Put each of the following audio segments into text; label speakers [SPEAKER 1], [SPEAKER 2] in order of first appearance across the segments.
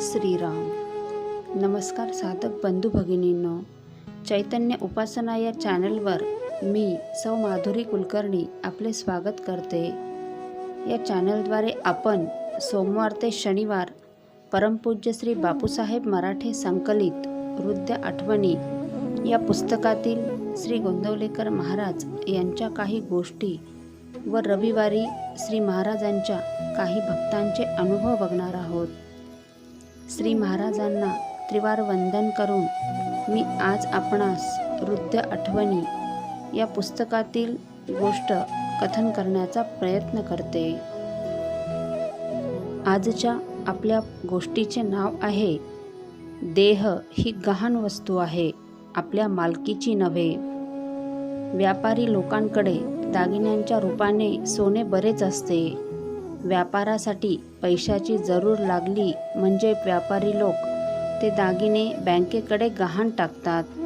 [SPEAKER 1] श्रीराम. नमस्कार साधक बंधू भगिनींनो. चैतन्य उपासना या चॅनलवर मी सौ माधुरी कुलकर्णी आपले स्वागत करते. या चॅनलद्वारे आपण सोमवार ते शनिवार परमपूज्य श्री बापूसाहेब मराठे संकलित वृद्ध आठवणी या पुस्तकातील श्री गोंदवलेकर महाराज यांच्या काही गोष्टी व रविवारी श्री महाराजांच्या काही भक्तांचे अनुभव बघणार आहोत. श्री महाराजांना त्रिवार वंदन करून मी आज आपणास वृद्ध आठवणी या पुस्तकातील गोष्ट कथन करण्याचा प्रयत्न करते. आजच्या आपल्या गोष्टीचे नाव आहे देह ही गहाण वस्तू आहे आपल्या मालकीची नव्हे. व्यापारी लोकांकडे दागिन्यांच्या रूपाने सोने बरेच असते. व्यापारासाठी पैशाची जरूर लागली म्हणजे व्यापारी लोक ते दागिने बँकेकडे गहाण टाकतात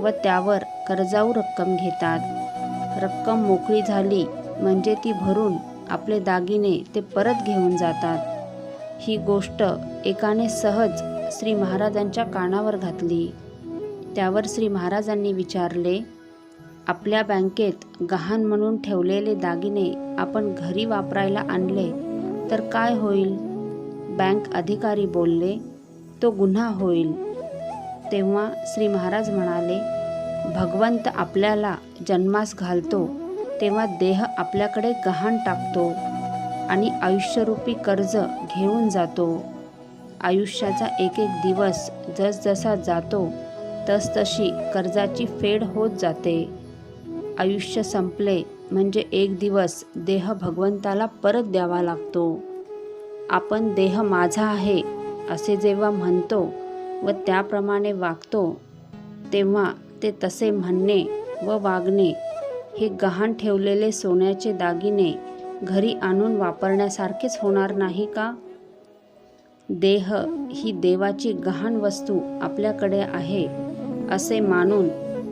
[SPEAKER 1] व त्यावर कर्जाऊ रक्कम घेतात. रक्कम मोकळी झाली म्हणजे ती भरून आपले दागिने ते परत घेऊन जातात. ही गोष्ट एकाने सहज श्री महाराजांच्या कानावर घातली. त्यावर श्री महाराजांनी विचारले आपल्या बँकेत गहाण म्हणून ठेवलेले दागिने आपण घरी वापरायला आणले तर काय होईल? बँक अधिकारी बोलले तो गुन्हा होईल. तेव्हा श्री महाराज म्हणाले भगवंत आपल्याला जन्मास घालतो तेव्हा देह आपल्याकडे गहाण टाकतो आणि आयुष्यरूपी कर्ज घेऊन जातो. आयुष्याचा एक एक दिवस जसजसा जातो तसतशी कर्जाची फेड होत जाते. आयुष्य संपले म्हणजे एक दिवस देह भगवंताला परत द्यावा लागतो. आपण देह माझा आहे असे जेव्हा म्हणतो व त्याप्रमाणे वागतो तेव्हा ते तसे म्हणणे व वागणे हे गहाण ठेवलेले सोन्याचे दागिने घरी आणून वापरण्यासारखेच होणार नाही का? देह ही देवाची गहाण वस्तू आपल्याकडे आहे असे मानून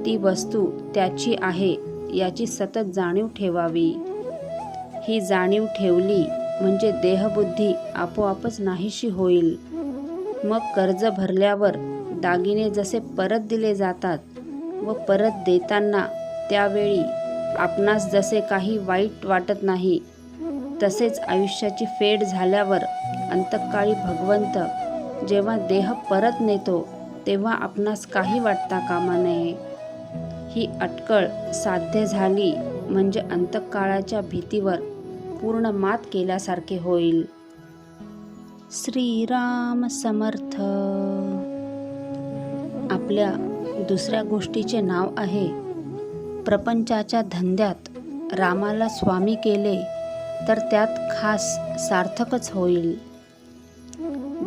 [SPEAKER 1] ती वस्तू त्याची आहे. याची सतत जाणीव ठेवावी. ही जाणीव ठेवली म्हणजे देहबुद्धी आपोआपच नाहीशी होईल. मग कर्ज भरल्यावर दागिने जसे परत दिले जातात व परत देताना त्यावेळी आपणास जसे काही वाईट वाटत नाही तसेच आयुष्याची फेड झाल्यावर अंतकाळी भगवंत जेव्हा देह परत नेतो तेव्हा आपणास काही वाटता कामा नये. ही अटकळ साध्य झाली म्हणजे अंतकाळाच्या भीतीवर पूर्ण मात केल्यासारखे होईल. श्रीराम समर्थ. आपल्या दुसऱ्या गोष्टीचे नाव आहे प्रपंचाच्या धंद्यात रामाला स्वामी केले तर त्यात खास सार्थकच होईल.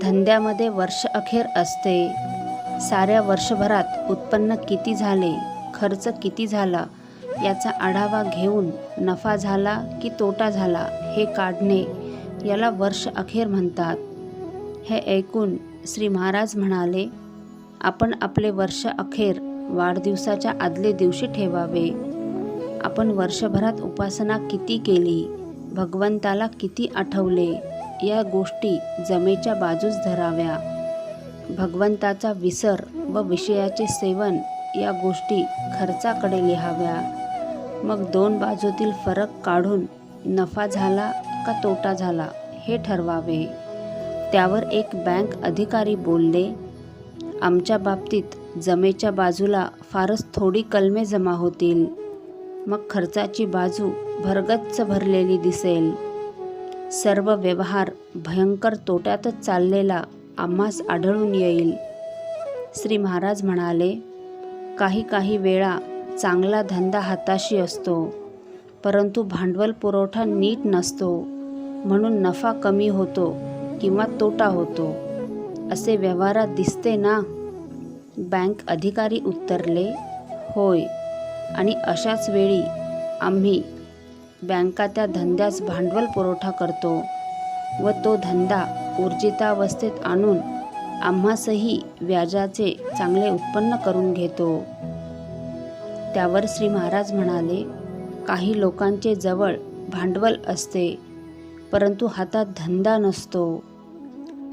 [SPEAKER 1] धंद्यामध्ये वर्ष अखेर असते साऱ्या वर्षभरात उत्पन्न किती झाले खर्च किती झाला याचा आढावा घेऊन नफा झाला की तोटा झाला हे काढणे याला वर्ष अखेर म्हणतात. हे ऐकून श्री महाराज म्हणाले आपण आपले वर्ष अखेर वाढदिवसाच्या आदले दिवशी ठेवावे. आपण वर्षभरात उपासना किती केली भगवंताला किती आठवले या गोष्टी जमेच्या बाजूस धराव्या. भगवंताचा विसर व विषयाचे सेवन या गोष्टी खर्चाकडे लिहाव्या. मग दोन बाजूतील फरक काढून नफा झाला का तोटा झाला हे ठरवावे. त्यावर एक बँक अधिकारी बोलले आमच्या बाबतीत जमेच्या बाजूला फारच थोडी कलमे जमा होतील. मग खर्चाची बाजू भरगच्च भरलेली दिसेल. सर्व व्यवहार भयंकर तोट्यातच चाललेला आम्हास आढळून येईल. श्री महाराज म्हणाले काही काही वेळा चांगला धंदा हाताशी असतो परंतु भांडवल पुरवठा नीट नसतो म्हणून नफा कमी होतो किंवा तोटा होतो असे व्यवहारात दिसते ना? बँक अधिकारी उत्तरले होय. आणि अशाच वेळी आम्ही बँका त्या धंद्यास भांडवल पुरवठा करतो व तो धंदा ऊर्जितावस्थेत आणून आम्हासही व्याजाचे चांगले उत्पन्न करून घेतो. त्यावर श्री महाराज म्हणाले काही लोकांचे जवळ भांडवल असते परंतु हातात धंदा नसतो.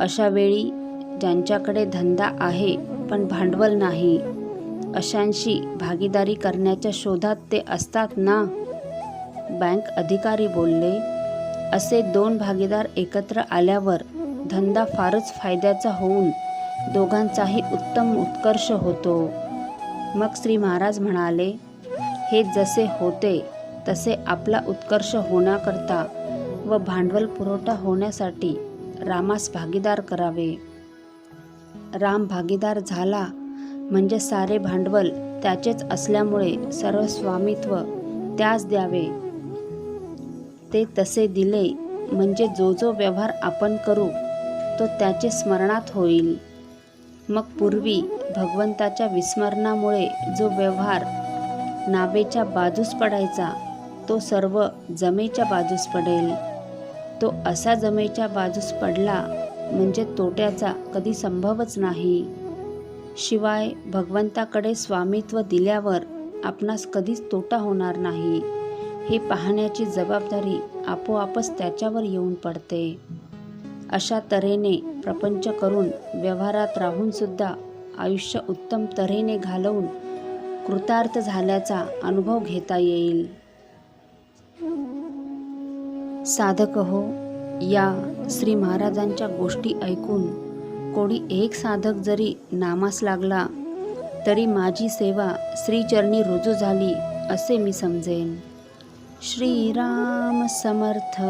[SPEAKER 1] अशा वेळी ज्यांच्याकडे धंदा आहे पण भांडवल नाही अशांशी भागीदारी करण्याच्या शोधात ते असतात ना? बँक अधिकारी बोलले असे दोन भागीदार एकत्र आल्यावर धंदा फारच फायद्याचा होऊन दोघांचाही उत्तम उत्कर्ष होतो. मग श्री महाराज म्हणाले हे जसे होते तसे आपला उत्कर्ष होण्याकरता व भांडवल पुरवठा होण्यासाठी रामास भागीदार करावे. राम भागीदार झाला म्हणजे सारे भांडवल त्याचेच असल्यामुळे सर्व स्वामित्व त्यास द्यावे. ते तसे दिले म्हणजे जो जो व्यवहार आपण करू तो त्याचे स्मरणात होईल. मग पूर्वी भगवंताच्या विस्मरणामुळे जो व्यवहार नावेच्या बाजूस पडायचा तो सर्व जमेच्या बाजूस पडेल. तो असा जमेच्या बाजूस पडला म्हणजे तोट्याचा कधी संभवच नाही. शिवाय भगवंताकडे स्वामित्व दिल्यावर आपणास कधीच तोटा होणार नाही. हे पाहण्याची जबाबदारी आपोआपच त्याच्यावर येऊन पडते. अशा तऱ्हेने प्रपंच करून व्यवहारात राहूनसुद्धा आयुष्य उत्तम तऱ्हेने घालवून कृतार्थ झाल्याचा अनुभव घेता येईल. साधक हो या श्री महाराजांच्या गोष्टी ऐकून कोणी एक साधक जरी नामास लागला तरी माझी सेवा श्रीचरणी रुजू झाली असे मी समजेन. श्रीराम समर्थ.